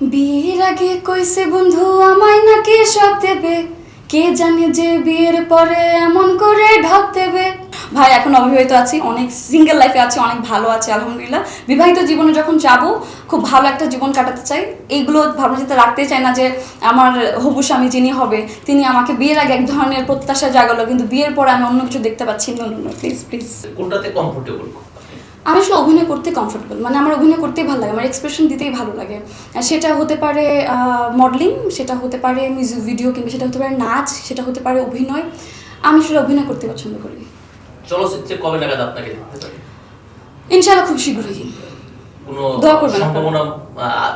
বিয়ের আগে কইছে বন্ধু আমায় নাকি সব দেবে? কে জানে যে বিয়ের পরে এমন করে ঢপ দেবে? ভাই এখন অবিবাহিত আছি অনেক সিঙ্গেল লাইফে আছি অনেক ভালো আছে আলহামদুলিল্লাহ। বিবাহিত জীবনে যখন যাব খুব ভালো একটা জীবন কাটাতে চাই। এইগুলো ভাবনা চিন্তা রাখতে চাই না যে আমার হবু স্বামী যিনি হবে তিনি আমাকে বিয়ের আগে এক ধরনের প্রত্যাশা জাগালো কিন্তু বিয়ের পরে আমি অন্য কিছু দেখতে পাচ্ছি। না প্লিজ প্লিজ কোনটাতে কমফোর্টেবল আমি আসলে অভিনয় করতে কমফোর্টেবল মানে আমার অভিনয় করতেই ভালো লাগে আমার এক্সপ্রেশন দিতেই ভালো লাগে। সেটা হতে পারে মডেলিং সেটা হতে পারে মিউজিক ভিডিও কিংবা সেটা হতে পারে নাচ সেটা হতে পারে অভিনয়। আমি আসলে অভিনয় করতে পছন্দ করি। চলচ্চিত্রে কবে নাগাদ আপনাকে ইনশাআল্লাহ খুব শীঘ্রই। কোনো দোয়া করবেন আপনারা। সম্ভাবনা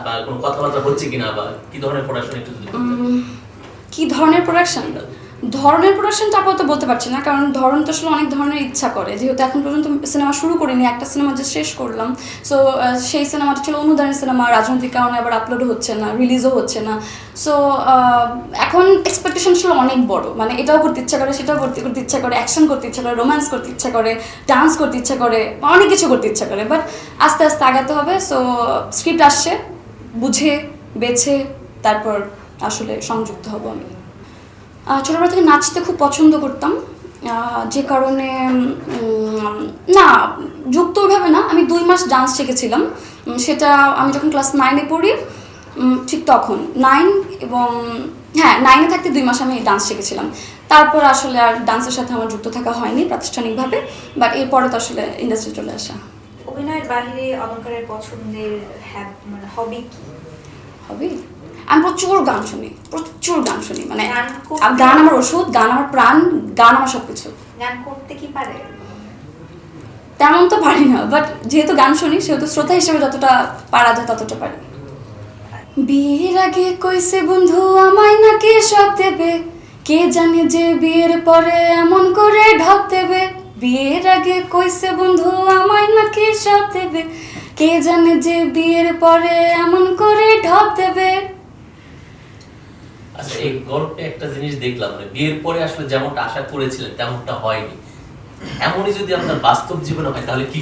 বা কোনো কথাবার্তা হচ্ছে কিনা বা কি ধরনের একটু কি ধরনের প্রোডাকশন ধরনের প্রোডাকশনটা আপাতত বলতে পারছি না, কারণ ধরন তো আসলে অনেক ধরনের ইচ্ছা করে। যেহেতু এখন পর্যন্ত সিনেমা শুরু করিনি, একটা সিনেমা যে শেষ করলাম। সো সেই সিনেমাটা ছিল অনুদানের সিনেমা, রাজনৈতিক কারণে আবার আপলোডও হচ্ছে না রিলিজও হচ্ছে না। সো এখন এক্সপেকটেশন ছিল অনেক বড়। মানে এটাও করতে ইচ্ছা করে, সেটাও করতে করতে ইচ্ছা করে অ্যাকশন করতে ইচ্ছা করে রোম্যান্স করতে ইচ্ছা করে ডান্স করতে ইচ্ছা করে, অনেক কিছু করতে ইচ্ছা করে। বাট আস্তে আস্তে আগাতে হবে। সো স্ক্রিপ্ট আসছে, বুঝে, বেছে, তারপর আসলে সংযুক্ত হব আমি। ছোটবেলা থেকে নাচতে খুব পছন্দ করতাম। যে কারণে না যুক্ত ওইভাবে না আমি দুই মাস ডান্স শিখেছিলাম। সেটা আমি যখন ক্লাস নাইনে পড়ি ঠিক তখন। নাইন এবং হ্যাঁ নাইনে থাকতে দুই মাস আমি ডান্স শিখেছিলাম। তারপর আসলে আর ডান্সের সাথে আমার যুক্ত থাকা হয়নি প্রাতিষ্ঠানিকভাবে বাট এরপরে তো আসলে ইন্ডাস্ট্রি চলে আসা। অভিনয়ের বাহিরে অলঙ্কারের পছন্দের হ্যাব মানে হবি কি? হবে আমি প্রচুর গান শুনি প্রচুর গান শুনি মানে গান আমার ওষুধ গান আমার প্রাণ গান আমার সব কিছু গান করতে কি পারে? তেমন তো পারি না বাট যেহেতু গান শুনি সেহেতু শ্রোতা হিসেবে যতটা পারা যায় ততটা পারি। বিয়ের আগে কইছে বন্ধু আমায় নাকি সব দেবে? কে জানে যে বিয়ের পরে এমন করে ঢপ দেবে? বিয়ের আগে কইছে বন্ধু আমায় নাকি সব দেবে? কে জানে যে বিয়ের পরে এমন করে ঢপ দেবে? এই গল্পে একটা জিনিস দেখলাম মানে বিয়ের পরে আসলে যেমনটা আশা করেছিলেন তেমনটা হয়নি। এমনই যদি আপনার বাস্তব জীবনে হয় তাহলে কি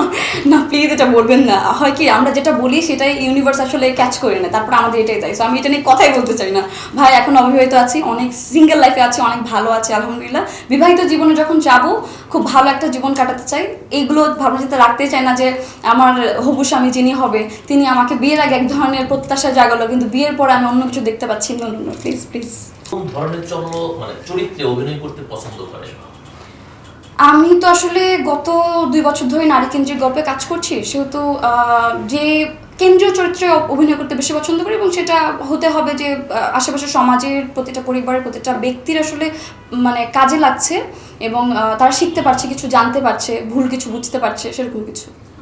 না প্লিজ এটা বলবেন না। হয় কি আমরা যেটা বলি সেটাই ইউনিভার্স আসলে ক্যাচ করে না তারপর আমাদের এটাই সো আমি এটা নিয়ে কথাই বলতে চাই না। ভাই এখন অবিবাহিত আছি অনেক সিঙ্গেল লাইফে আছি অনেক ভালো আছে আলহামদুলিল্লাহ। বিবাহিত জীবনে যখন যাব খুব ভালো একটা জীবন কাটাতে চাই। এইগুলো ভাবনা চিন্তা রাখতে চাই না যে আমার হবু স্বামী যিনি হবে তিনি আমাকে বিয়ের আগে এক ধরনের প্রত্যাশা জাগালো কিন্তু বিয়ের পরে আমি অন্য কিছু দেখতে পাচ্ছি। না প্লিজ প্লিজ কোন ধরনের মানে চরিত্রে অভিনয় করতে পছন্দ করেন আমি তো আসলে গত দুই বছর ধরে নারী কেন্দ্রিক গল্পে কাজ করছি, সেহেতু যে কেন্দ্রীয় চরিত্রে অভিনয় করতে বেশি পছন্দ করি এবং সেটা হতে হবে যে আশেপাশে সমাজের প্রতিটা পরিবারের প্রতিটা ব্যক্তির আসলে মানে কাজে লাগছে এবং তারা শিখতে পারছে, কিছু জানতে পারছে, ভুল কিছু বুঝতে পারছে, সেরকম কিছু।